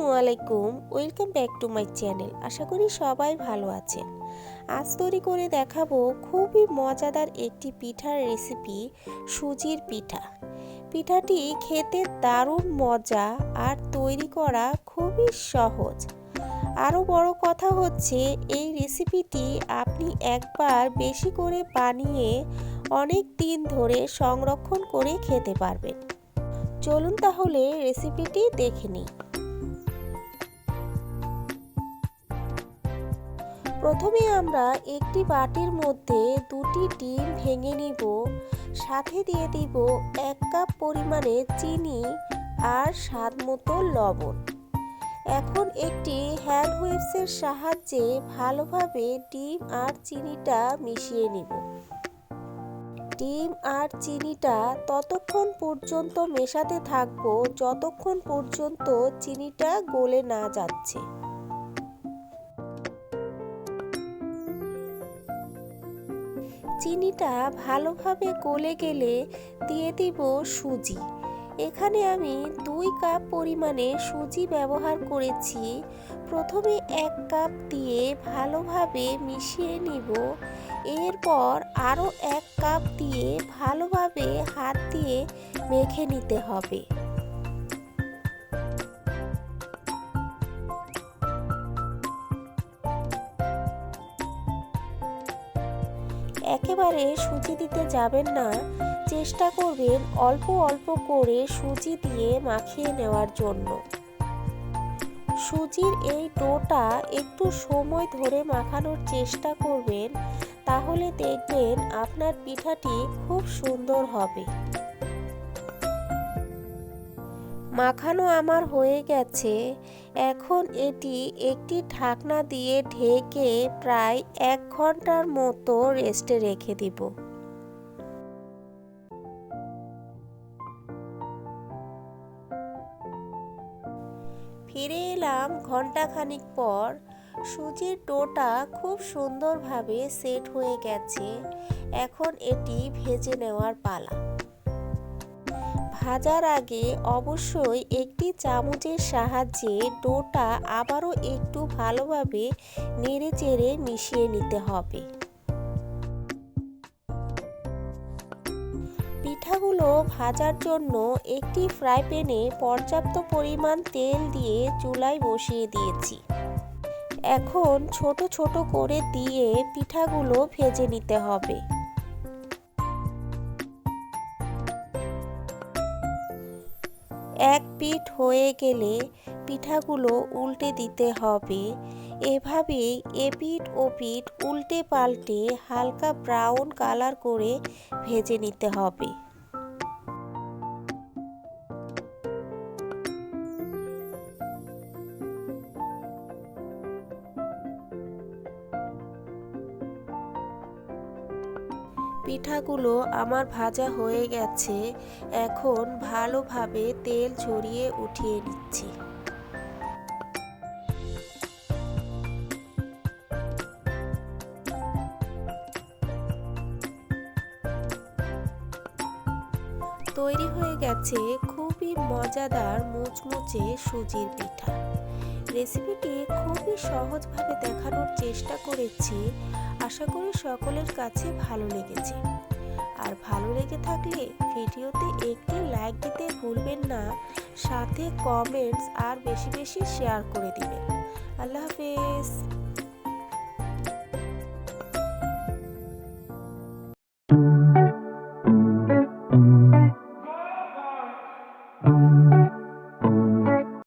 আসসালামু আলাইকুম, welcome back to my channel. আশা করি সবাই ভালো আছেন। আজ তৈরি করে দেখাবো খুবই মজাদার একটি পিঠার রেসিপি, সুজির পিঠা। পিঠাটি খেতে দারুণ মজা আর তৈরি করা খুবই সহজ। আরও বড় কথা হচ্ছে, এই রেসিপিটি আপনি একবার বেশি করে বানিয়ে অনেক দিন ধরে সংরক্ষণ করে খেতে পারবেন। চলুন তাহলে রেসিপিটি দেখে নিই। প্রথমে আমরা একটি বাটির মধ্যে দুটি ডিম ভেঙে নিব। সাথে দিয়ে দিব এক কাপ পরিমাণে চিনি আর স্বাদ মতো লবণ। এখন একটি হ্যান্ড হুইপসের সাহায্যে ভালোভাবে ডিম আর চিনিটা মিশিয়ে নিব। ডিম আর চিনিটা ততক্ষণ পর্যন্ত মেশাতে থাকব যতক্ষণ পর্যন্ত চিনিটা গলে না যাচ্ছে। চিনিটা ভালোভাবে গলে গেলে দিয়ে দিব সুজি। এখানে আমি দুই কাপ পরিমাণে সুজি ব্যবহার করেছি। প্রথমে এক কাপ দিয়ে ভালোভাবে মিশিয়ে নিব। এরপর আরও এক কাপ দিয়ে ভালোভাবে হাত দিয়ে মেখে নিতে হবে। একেবারে সুজি দিতে যাবেন না, চেষ্টা করবেন অল্প অল্প করে সুজি দিয়ে মাখিয়ে নেওয়ার জন্য। সুজির এই ডোটা একটু সময় ধরে মাখানোর চেষ্টা করবেন, তাহলে দেখবেন আপনার পিঠাটি খুব সুন্দর হবে। মাখানো আমার হয়ে গেছে। এখন এটি একটি ঢাকনা দিয়ে ঢেকে প্রায় এক ঘণ্টার মতো রেস্টে রেখে দিব। ফিরে এলাম ঘন্টাখানিক পর। সুজির ডোটা খুব সুন্দরভাবে সেট হয়ে গেছে। এখন এটি ভেজে নেওয়ার পালা। ভাজার আগে অবশ্যই একটি চামচের সাহায্যে ডোটা আবারও একটু ভালোভাবে নেড়ে চেড়ে মিশিয়ে নিতে হবে। পিঠাগুলো ভাজার জন্য একটি ফ্রাই প্যানে পর্যাপ্ত পরিমাণ তেল দিয়ে চুলায় বসিয়ে দিয়েছি। এখন ছোট ছোট করে দিয়ে পিঠাগুলো ভেজে নিতে হবে। এক পিঠ হয়ে গেলে পিঠাগুলো উল্টে দিতে হবে। এভাবেই এপিঠ ও পিঠ উল্টে পাল্টে হালকা ব্রাউন কালার করে ভেজে নিতে হবে। পিঠাগুলো আমার ভাজা হয়ে গেছে এখন ভালোভাবে তেল ছড়িয়ে উঠিয়ে নিচ্ছি। তৈরি হয়ে গেছে মজাদার মুচমুচে সুজির পিঠা। রেসিপিটি খুবই সহজভাবে দেখানোর চেষ্টা করেছি। আশা করি সকলের কাছে ভালো লেগেছে। আর ভালো লেগে থাকলে ভিডিওতে একটি লাইক দিতে ভুলবেন না। সাথে কমেন্টস আর বেশি বেশি শেয়ার করে দিবেন। আল্লাহ হাফেজ।